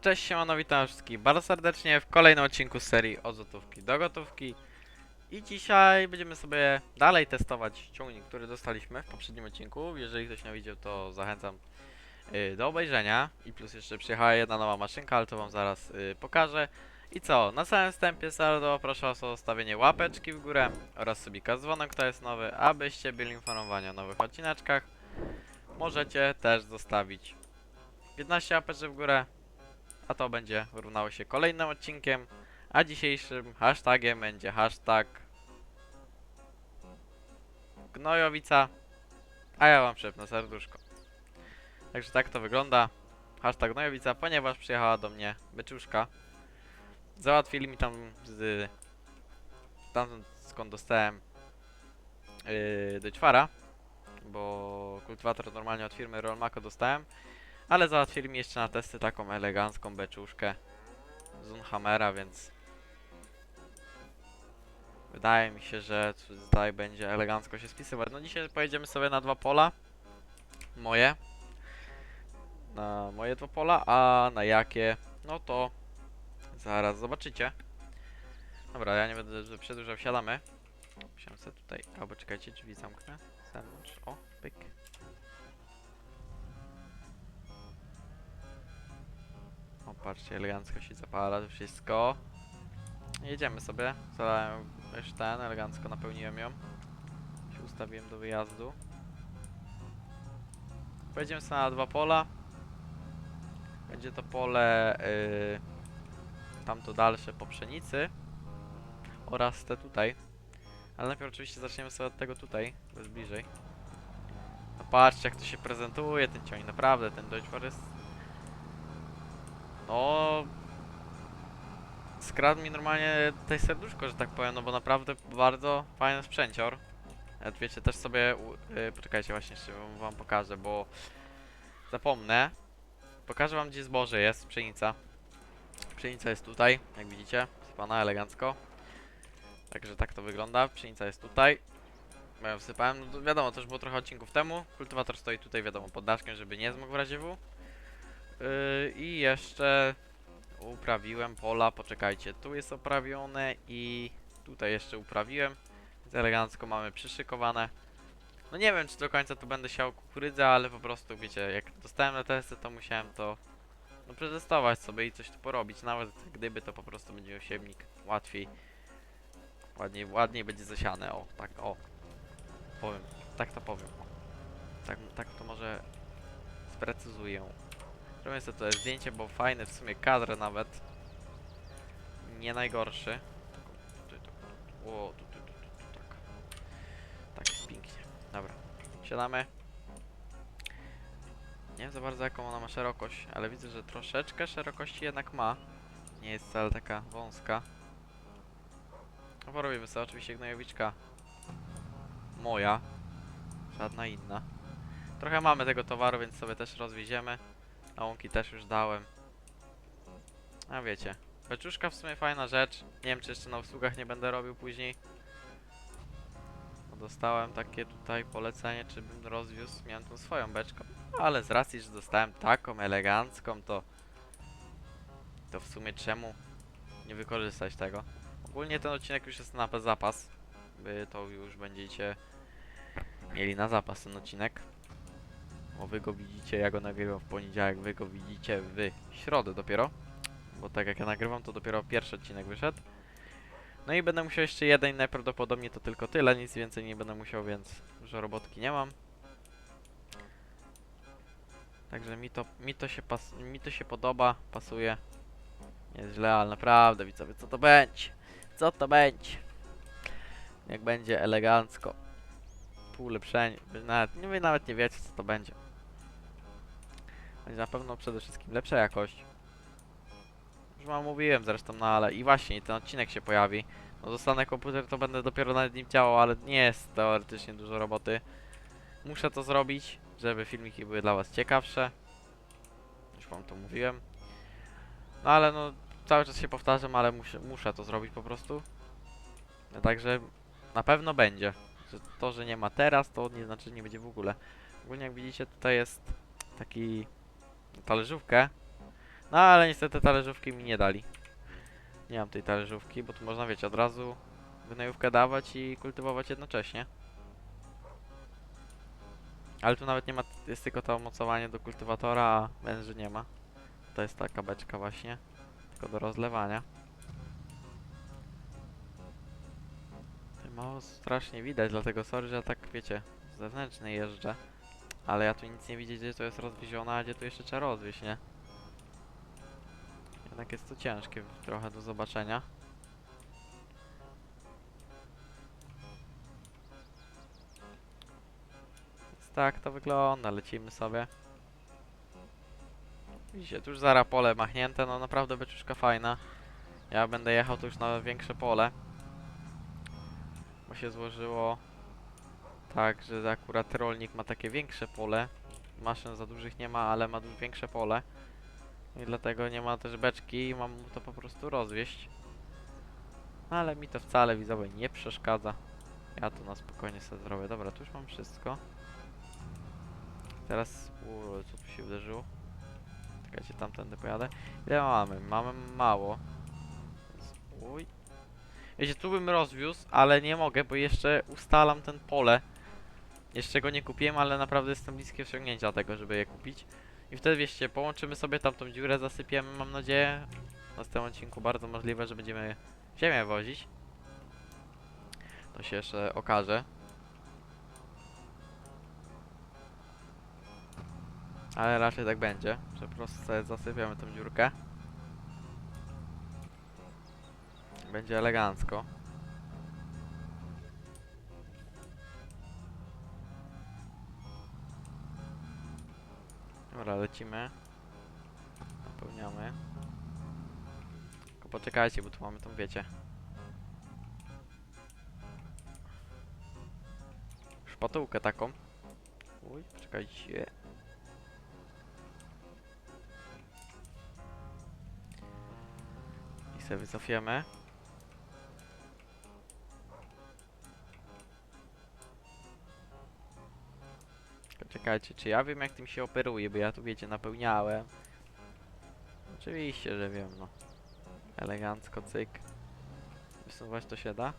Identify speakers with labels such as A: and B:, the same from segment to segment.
A: Cześć, siemano, witam wszystkich bardzo serdecznie w kolejnym odcinku serii od złotówki do gotówki. I dzisiaj będziemy sobie dalej testować ciągnik, który dostaliśmy w poprzednim odcinku. Jeżeli ktoś nie widział, to zachęcam y, do obejrzenia. I plus jeszcze przyjechała jedna nowa maszynka, ale to wam zaraz y, pokażę. I co, na samym wstępie saldo proszę o zostawienie łapeczki w górę oraz subika z dzwonem, kto jest nowy, abyście byli informowani o nowych odcineczkach. Możecie też zostawić 15 łapeczek w górę, a to będzie równało się kolejnym odcinkiem, a dzisiejszym hashtagiem będzie hashtag gnojowica, a ja wam szepnę serduszko. Także tak to wygląda, hashtag gnojowica, ponieważ przyjechała do mnie beczuszka. Załatwili mi tam z tam skąd dostałem yy, Deutschfara, bo kultywator normalnie od firmy Rollmako dostałem. Ale załatwili mi jeszcze na testy taką elegancką beczuszkę z Unhammera, więc wydaje mi się, że tutaj będzie elegancko się spisywać. No dzisiaj pojedziemy sobie na dwa pola. Moje. Na moje dwa pola, a na jakie? No to zaraz zobaczycie. Dobra, ja nie będę przedłużał, wsiadamy. Musiałem sobie tutaj, albo czekajcie, drzwi zamknę. Zewnątrz, o, pyk. O, patrzcie, elegancko się zapala to wszystko. Jedziemy sobie. Zalałem już ten, elegancko napełniłem ją. Się ustawiłem do wyjazdu. Pojedziemy sobie na dwa pola. Będzie to pole yy, tamto dalsze po pszenicy oraz te tutaj. Ale najpierw oczywiście zaczniemy sobie od tego tutaj, to jest bliżej. No patrzcie jak to się prezentuje ten ciąg, naprawdę ten Deutschfar jest no. Skradł mi normalnie tutaj serduszko, że tak powiem, no bo naprawdę bardzo fajny sprzęcior. Jak wiecie, też sobie. u- y, poczekajcie, właśnie jeszcze wam- pokażę, bo zapomnę. Pokażę wam, gdzie zboże jest, pszenica. Pszenica jest tutaj, jak widzicie, sypana elegancko. Także tak to wygląda. Pszenica jest tutaj. Ją wsypałem. No, wiadomo, to już było trochę odcinków temu. Kultywator stoi tutaj, wiadomo, pod daszkiem, żeby nie zmógł w razie W. Yy, I jeszcze uprawiłem pola, poczekajcie, tu jest oprawione i tutaj jeszcze uprawiłem. Więc elegancko mamy przyszykowane. No nie wiem, czy do końca tu będę siał kukurydzę, ale po prostu, wiecie, jak dostałem na testy, to musiałem to no, przetestować sobie i coś tu porobić. Nawet gdyby to po prostu będzie siewnik łatwiej. Ładniej, ładniej będzie zasiane, o, tak, o. Powiem, tak to powiem. Tak, tak to może sprecyzuję. Zrobię sobie to zdjęcie, bo fajny w sumie kadr nawet. Nie najgorszy. Tutaj tu, tu, tu, tu, tak. Tak jest pięknie. Dobra. Siadamy. Nie wiem za bardzo jaką ona ma szerokość, ale widzę, że troszeczkę szerokości jednak ma. Nie jest wcale taka wąska. No porobimy sobie oczywiście gnojowiczka. Moja. Żadna inna. Trochę mamy tego towaru, więc sobie też rozwieziemy. A łąki też już dałem. A wiecie, beczuszka w sumie fajna rzecz. Nie wiem, czy jeszcze na usługach nie będę robił później. Bo dostałem takie tutaj polecenie, czy bym rozwiózł. Miałem tą swoją beczką. No, ale z racji, że dostałem taką elegancką, to... To w sumie czemu nie wykorzystać tego? Ogólnie ten odcinek już jest na zapas. Wy to już będziecie mieli na zapas ten odcinek. Bo wy go widzicie, ja go nagrywam w poniedziałek, wy go widzicie w środę dopiero. Bo tak jak ja nagrywam, to dopiero pierwszy odcinek wyszedł. No i będę musiał jeszcze jeden, najprawdopodobniej to tylko tyle, nic więcej nie będę musiał, więc dużo robotki nie mam. Także mi to, mi to się pas, mi to się podoba, pasuje. Nie jest źle, ale naprawdę widzowie, co to będzie? Co to będzie? Jak będzie elegancko. Pół nawet, wy nawet nie wiecie co to będzie. Na pewno przede wszystkim lepsza jakość. Już wam mówiłem zresztą, no ale i właśnie ten odcinek się pojawi. No dostanę komputer, to będę dopiero nad nim działał, ale nie jest teoretycznie dużo roboty. Muszę to zrobić, żeby filmiki były dla was ciekawsze. Już wam to mówiłem. No ale no, cały czas się powtarzam, ale muszę, muszę to zrobić po prostu. No, także na pewno będzie. Że to, że nie ma teraz, to nie znaczy, że nie będzie w ogóle. Ogólnie jak widzicie, tutaj jest taki talerzówkę. No ale niestety talerzówki mi nie dali. Nie mam tej talerzówki, bo tu można, wiecie, od razu wynajówkę dawać i kultywować jednocześnie. Ale tu nawet nie ma, jest tylko to mocowanie do kultywatora, a węży nie ma. To jest taka beczka właśnie, tylko do rozlewania. Mało strasznie widać, dlatego sorry, że tak, wiecie, zewnętrzny jeżdżę. Ale ja tu nic nie widzę, gdzie to jest rozwiezione, a gdzie tu jeszcze trzeba rozwieźć, nie? Jednak jest to ciężkie trochę do zobaczenia. Więc tak to wygląda, lecimy sobie. Widzicie, tu już zara pole machnięte, no naprawdę beczuszka fajna. Ja będę jechał tu już na większe pole. Bo się złożyło tak, że akurat rolnik ma takie większe pole. Maszyn za dużych nie ma, ale ma większe pole. I dlatego nie ma też beczki i mam mu to po prostu rozwieść. Ale mi to wcale widzowie nie przeszkadza. Ja to na spokojnie sobie zrobię. Dobra, tu już mam wszystko. Teraz, uuu, co tu się wydarzyło? Czekajcie, tamtędy pojadę. Ile mamy? Mamy mało. Więc, uj. Wiecie, tu bym rozwiózł, ale nie mogę, bo jeszcze ustalam ten pole. Jeszcze go nie kupiłem, ale naprawdę jestem bliskie osiągnięcia tego, żeby je kupić. I wtedy wiecie, połączymy sobie tamtą dziurę, zasypiemy, mam nadzieję. W następnym odcinku bardzo możliwe, że będziemy ziemię wozić. To się jeszcze okaże. Ale raczej tak będzie, że po prostu sobie zasypiamy tą dziurkę. Będzie elegancko. Dobra, lecimy. Napełniamy. Tylko poczekajcie, bo tu mamy tą, wiecie. Szpatułkę taką. Uj, poczekajcie. I sobie wycofiemy. Czekajcie, czy ja wiem jak tym się operuje, bo ja tu wiecie, napełniałem. Oczywiście, że wiem, no. Elegancko, cyk. Wysuwać to się da?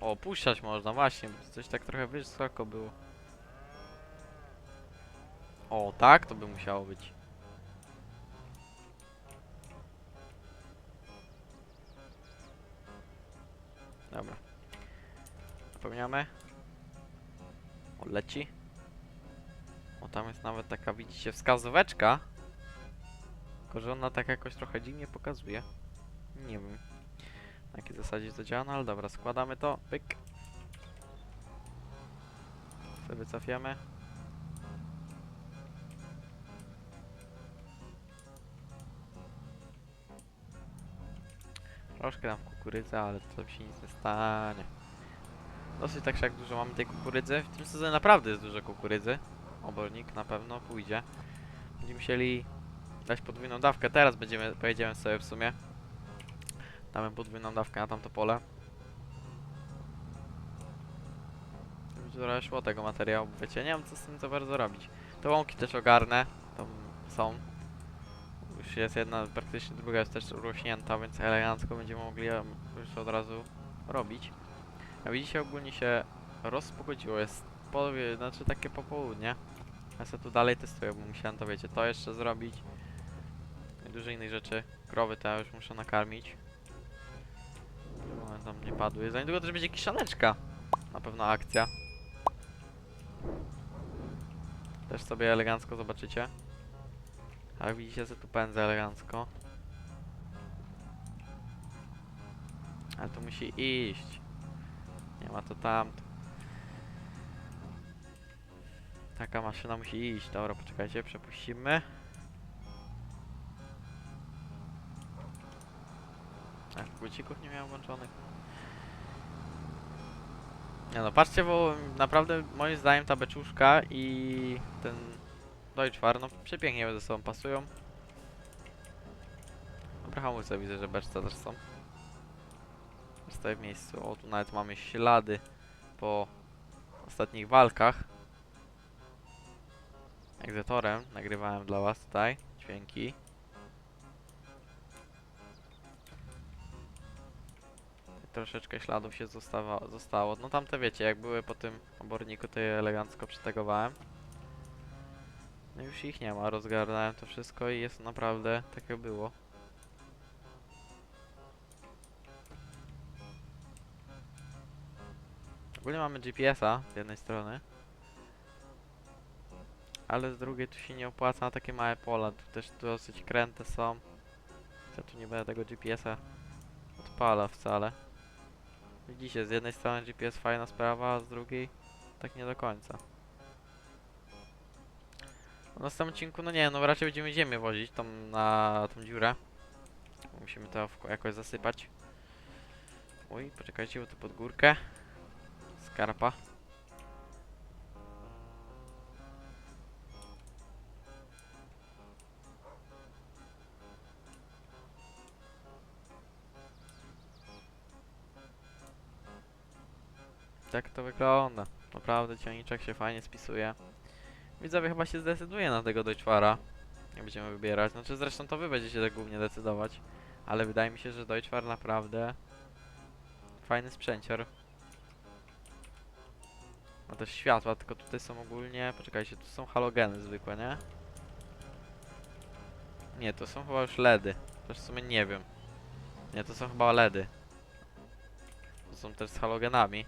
A: O, puszczać można, właśnie, coś tak trochę wysoko było. O, tak to by musiało być. Dobra. Napełniamy. O, leci. O, tam jest nawet taka, widzicie, wskazóweczka. Tylko, że ona tak jakoś trochę dziwnie pokazuje. Nie wiem. Na jakiej zasadzie to działa, no ale dobra, składamy to. Pyk. Sobie cofiemy. Troszkę tam kukurydzy, ale to się nic nie stanie. Dosyć tak jak dużo mamy tej kukurydzy. W tym sezonie naprawdę jest dużo kukurydzy. Obornik na pewno pójdzie. Będziemy musieli dać podwójną dawkę. Teraz będziemy, pojedziemy sobie w sumie. Damy podwójną dawkę na tamto pole. Trochę szło tego materiału, wiecie, nie wiem co z tym za bardzo robić. Te łąki też ogarnę, tam są. Już jest jedna, praktycznie druga jest też urośnięta, więc elegancko będziemy mogli już od razu robić. A widzicie, ogólnie się rozpogodziło, jest połowie, znaczy takie popołudnie. Ja sobie tu dalej testuję, bo musiałem to wiecie, to jeszcze zrobić. I dużo innych rzeczy. Krowy ja już muszę nakarmić. One tam nie padły. Za niedługo też będzie kiszoneczka. Na pewno akcja. Też sobie elegancko zobaczycie. Jak widzicie, sobie tu pędzę elegancko. Ale to musi iść. Nie ma to tamto. Taka maszyna musi iść. Dobra, poczekajcie, przepuścimy. Tak, gucików nie miałem włączonych. Nie no, patrzcie, bo naprawdę moim zdaniem ta beczuszka i ten Deutschfar, no przepięknie ze sobą pasują. Dobra, hamulce widzę, że beczce też są. Stoję w miejscu. O, tu nawet mamy ślady po ostatnich walkach egzetorem nagrywałem dla was tutaj dźwięki. Troszeczkę śladów się zostawa, zostało. No tamte wiecie, jak były po tym oborniku, to je elegancko przetagowałem. No już ich nie ma, rozgarnąłem to wszystko i jest naprawdę tak jak było. Ogólnie mamy GPS-a z jednej strony. Ale z drugiej tu się nie opłaca na takie małe pola. Tu też dosyć kręte są. Ja tu nie będę tego GPS-a odpala wcale. Widzicie, z jednej strony GPS fajna sprawa, a z drugiej tak nie do końca. W następnym odcinku, no nie, no raczej będziemy ziemię wozić tą na tą dziurę. Musimy to jakoś zasypać. Oj, poczekajcie, bo tu pod górkę. Skarpa. Tak to wygląda. Naprawdę ciągniczek się fajnie spisuje. Widzowie chyba się zdecyduje na tego Deutschfara. Nie będziemy wybierać. Znaczy zresztą to wy będziecie tak głównie decydować. Ale wydaje mi się, że Deutschfar naprawdę fajny sprzęcior. Ma też światła, tylko tutaj są ogólnie... Poczekajcie, tu są halogeny zwykłe, nie? Nie, to są chyba już LEDy. Też w sumie nie wiem. Nie, to są chyba LEDy. To są też z halogenami.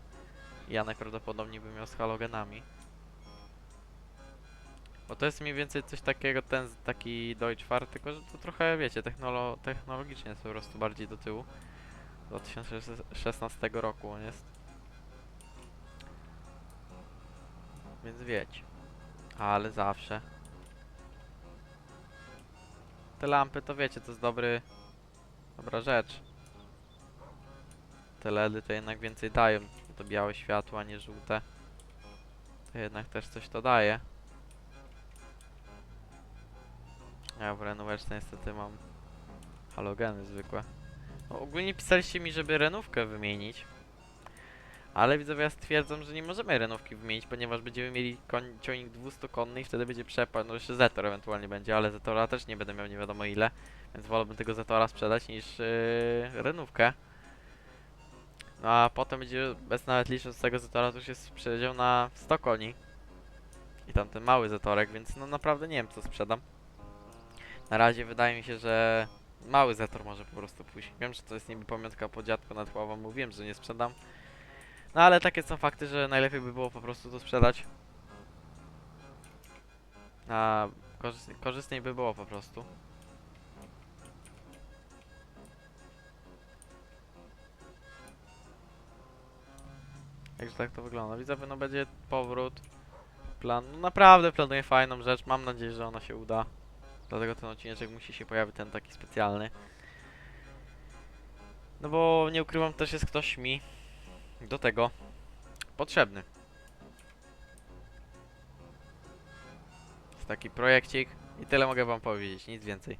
A: Ja najprawdopodobniej bym miał z halogenami. Bo to jest mniej więcej coś takiego, ten taki Deutschfar, tylko że to trochę, wiecie, technolo technologicznie jest po prostu bardziej do tyłu. 2016 roku on jest. Więc wiecie. Ale zawsze. Te lampy to wiecie, to jest dobry... Dobra rzecz. Te LEDy to jednak więcej dają. To białe światło, a nie żółte. To jednak też coś to daje. Ja w renóweczce niestety mam halogeny zwykłe. No, ogólnie pisaliście mi, żeby renówkę wymienić. Ale widzowie stwierdzą, że nie możemy renówki wymienić, ponieważ będziemy mieli ciągnik 200 konny i wtedy będzie przepaść, no jeszcze Zetor ewentualnie będzie, ale Zetora też nie będę miał nie wiadomo ile, więc wolałbym tego Zetora sprzedać niż yy, renówkę. No a potem będzie, bez nawet licząc tego Zetora, to już jest przedział na 100 koni. I tam ten mały Zetorek, więc no naprawdę nie wiem co sprzedam. Na razie wydaje mi się, że mały Zetor może po prostu pójść. Wiem, że to jest niby pamiątka po dziadku nad głową, mówiłem, że nie sprzedam. No ale takie są fakty, że najlepiej by było po prostu to sprzedać. A korzys korzystniej by było po prostu. Także tak to wygląda. Widzowie, no będzie powrót. Plan, no naprawdę planuję fajną rzecz. Mam nadzieję, że ona się uda. Dlatego ten odcinek musi się pojawić, ten taki specjalny. No bo nie ukrywam, też jest ktoś mi do tego potrzebny. Jest taki projekcik i tyle mogę wam powiedzieć, nic więcej.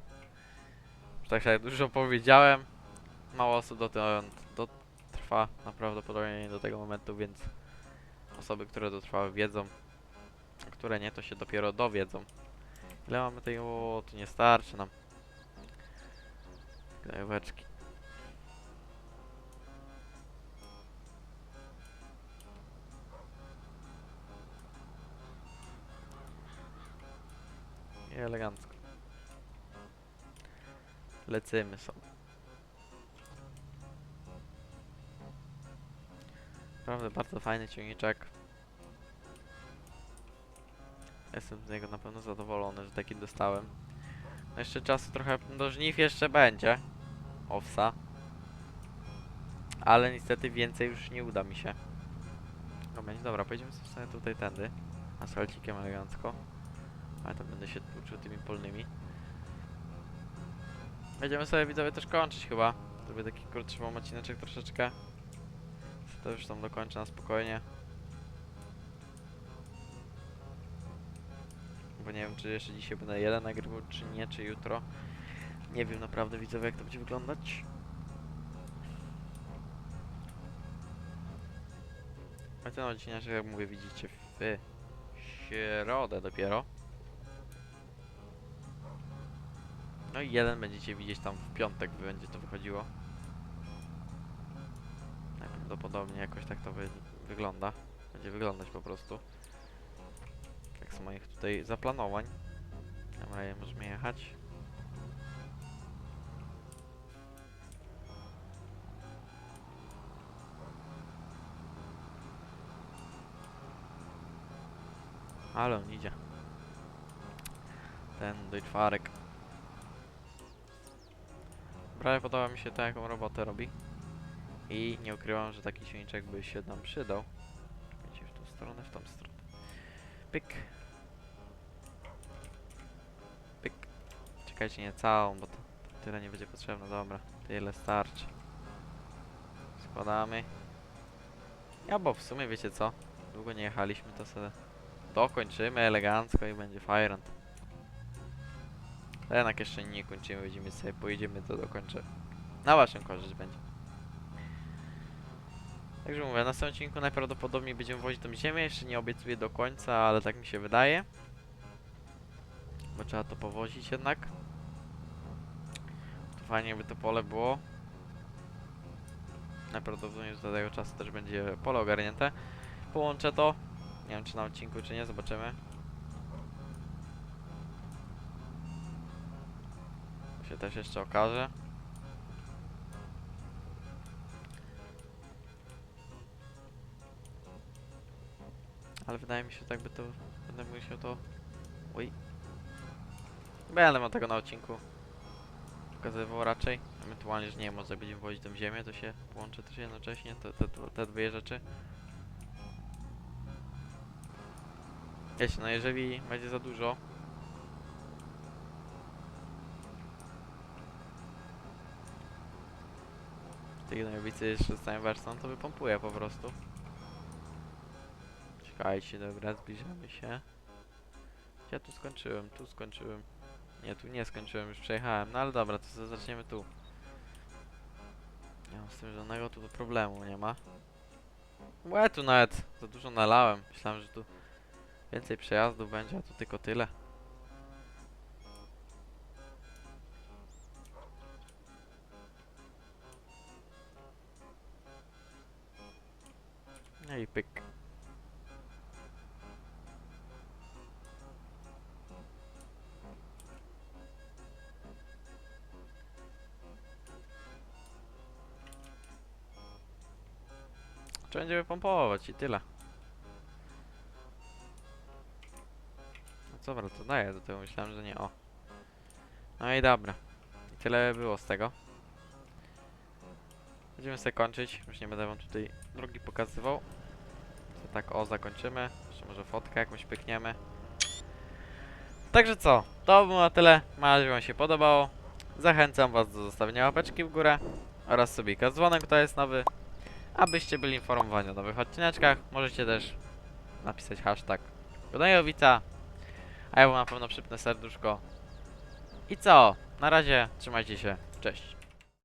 A: Tak jak dużo powiedziałem, mało osób dotąd dotrwa prawdopodobnie do tego momentu, więc osoby, które dotrwały wiedzą, a które nie, to się dopiero dowiedzą. Ile mamy tej... O, tu nie starczy nam. Gnojóweczki. I elegancko. Lecymy sobie. Naprawdę bardzo fajny ciągniczek. Jestem z niego na pewno zadowolony, że taki dostałem. No jeszcze czasu trochę do żniw jeszcze będzie. Owsa. Ale niestety więcej już nie uda mi się. No będzie, dobra, pojedziemy sobie tutaj tędy. Asfalcikiem elegancko. Ale to będę się tłuczył tymi polnymi. Będziemy sobie widzowie też kończyć chyba. Zrobię taki krótszy odcineczek troszeczkę. To już tam dokończę na spokojnie. Bo nie wiem, czy jeszcze dzisiaj będę jeden nagrywał, czy nie, czy jutro. Nie wiem naprawdę widzowie, jak to będzie wyglądać. A ten odcinek, jak mówię, widzicie w środę dopiero. No i jeden będziecie widzieć tam w piątek, będzie to wychodziło. Prawdopodobnie jakoś tak to wy wygląda. Będzie wyglądać po prostu. Tak z moich tutaj zaplanowań. Dobra, je możemy jechać. Ale on idzie. Ten Deutschfarek. Prawie podoba mi się to, jaką robotę robi. I nie ukrywam, że taki silniczek by się nam przydał. Czekajcie, w tą stronę, w tą stronę. Pyk. Pyk. Czekajcie, nie całą, bo to tyle nie będzie potrzebne. Dobra, tyle starczy. Składamy. Ja, bo w sumie wiecie co? Długo nie jechaliśmy, to sobie dokończymy elegancko i będzie fajrant. Jednak jeszcze nie kończymy, będziemy sobie, pojedziemy to dokończę. Na waszym korzyść będzie. Także mówię, na następnym odcinku najprawdopodobniej będziemy wozić tą ziemię, jeszcze nie obiecuję do końca, ale tak mi się wydaje. Bo trzeba to powozić jednak. To fajnie by to pole było. Najprawdopodobniej do tego czasu też będzie pole ogarnięte. Połączę to. Nie wiem czy na odcinku czy nie, zobaczymy. To się też jeszcze okaże. Ale wydaje mi się, tak by to... Będę musiał to... Oj. Będę mam tego na odcinku. Pokazywał raczej. Ewentualnie, że nie wiem, może będziemy wozić tą ziemię, to się połączy też jednocześnie te, te, te dwie rzeczy. Wiecie, no jeżeli będzie za dużo... Tej gnojowicy jeszcze z całym wersją, to wypompuję po prostu. Czekajcie, dobra, zbliżamy się. Ja tu skończyłem, tu skończyłem. Nie, tu nie skończyłem, już przejechałem. No ale dobra, to za- zaczniemy tu. Nie mam z tym żadnego tu problemu, nie ma. Łe, tu nawet za dużo nalałem. Myślałem, że tu więcej przejazdów będzie, a tu tylko tyle. No i pyk. Trzeba będzie wypompować i tyle. No dobra, to daję do tego, myślałem, że nie, o. No i dobra. I tyle było z tego. Będziemy sobie kończyć, już nie będę wam tutaj drogi pokazywał. To tak o, zakończymy. Jeszcze może fotkę jakąś pykniemy. Także co, to było na tyle. Mam nadzieję, wam się podobało. Zachęcam was do zostawienia łapeczki w górę oraz subika z dzwonem, kto jest nowy. Abyście byli informowani o nowych odcineczkach, możecie też napisać hashtag Gnojowica, a ja wam na pewno przypnę serduszko. I co? Na razie, trzymajcie się, cześć.